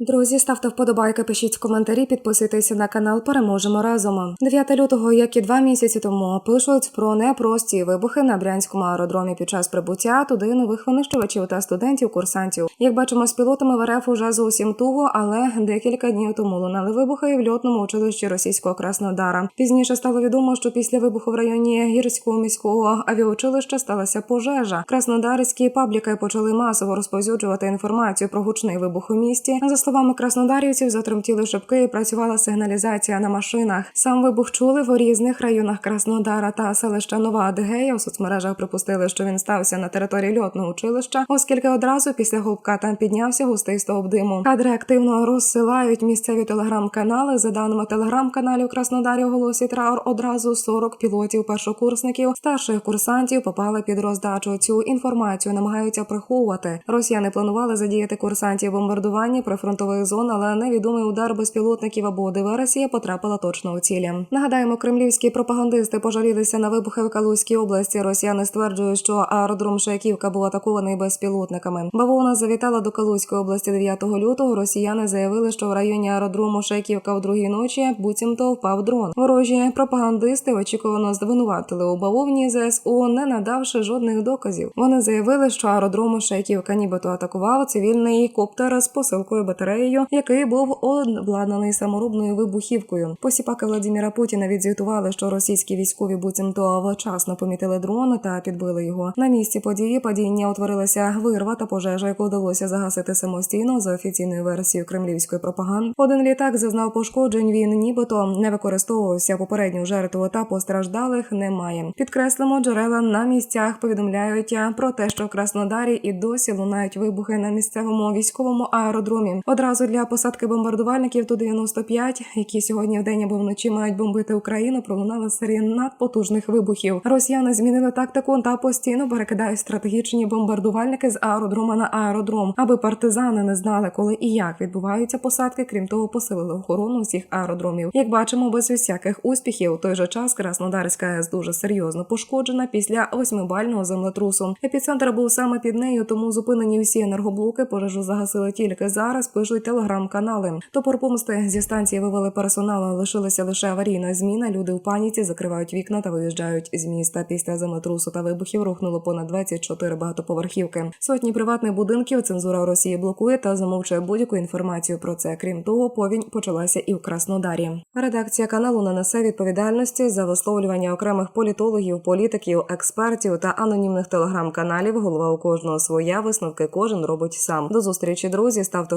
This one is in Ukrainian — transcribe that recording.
Друзі, ставте вподобайки, пишіть коментарі, підписуйтеся на канал. Переможемо разом. 9 лютого, як і два місяці тому, пишуть про непрості вибухи на брянському аеродромі під час прибуття туди нових винищувачів та студентів, курсантів. Як бачимо, з пілотами в РФ уже зовсім туго, але декілька днів тому лунали вибухи і в льотному училищі російського Краснодара. Пізніше стало відомо, що після вибуху в районі гірського міського авіаучилища сталася пожежа. Краснодарські пабліки почали масово розповсюджувати інформацію про гучний вибух у місті. За словами краснодарівців, затремтіли шибки і працювала сигналізація на машинах. Сам вибух чули в різних районах Краснодара та селища Нова Адигея. У соцмережах припустили, що він стався на території льотного училища, оскільки одразу після губка там піднявся густий стовп диму. Кадри активно розсилають місцеві телеграм-канали. За даними телеграм-каналів Краснодарі оголосять траур одразу 40 пілотів першокурсників, старших курсантів попали під роздачу. Цю інформацію намагаються приховувати. Росіяни планували задіяти курсантів бомбардуванні прифронтових зон, але невідомий удар безпілотників або диверсія потрапила точно у цілі. Нагадаємо, кремлівські пропагандисти пожалілися на вибухи в Калузькій області. Росіяни стверджують, що аеродром Шаяківка був атакований безпілотниками. Бавовна завітала до Калузької області 9 лютого. Росіяни заявили, що в районі аеродрому Шаяківка в другій ночі буцімто впав дрон. Ворожі пропагандисти очікувано звинуватили у бавовні ЗСУ, не надавши жодних доказів. Вони заявили, що аеродрому Шаяківка нібито атакував цивільний коптер з посилкою батареєю, який був обладнаний саморобною вибухівкою. Посіпаки Владіміра Путіна відзвітували, що російські військові буцімто вчасно помітили дрон та підбили його. На місці події падіння утворилася вирва та пожежа, яку вдалося загасити самостійно за офіційною версією кремлівської пропаганди. Один літак зазнав пошкоджень. Він нібито не використовувався попередню жертву та постраждалих немає. Підкреслимо, джерела на місцях повідомляють про те, що в Краснодарі і досі лунають вибухи на місцевому військовому аеродромі. Одразу для посадки бомбардувальників ту 95 які сьогодні вдень або вночі мають бомбити Україну, пролунала серія надпотужних вибухів. Росіяни змінили тактику та постійно перекидають стратегічні бомбардувальники з аеродрома на аеродром, аби партизани не знали, коли і як відбуваються посадки. Крім того, посилили охорону всіх аеродромів. Як бачимо, без усяких успіхів. У той же час Краснодарська АЕС дуже серйозно пошкоджена після восьмибального землетрусу. Епіцентр був саме під нею, тому зупинені всі енергоблоки. Пожежу загасили тільки зараз. Пишуть телеграм-канали. Топор помсти зі станції вивели персонал, лишилася лише аварійна зміна. Люди в паніці закривають вікна та виїжджають з міста. Після землетрусу та вибухів рухнуло понад 24 багатоповерхівки. Сотні приватних будинків цензура Росії блокує та замовчує будь-яку інформацію про це. Крім того, повінь почалася і в Краснодарі. Редакція каналу не несе відповідальності за висловлювання окремих політологів, політиків, експертів та анонімних телеграм-каналів. Голова у кожного своя висновки кожен робить сам. До зустрічі, друзі. Ставте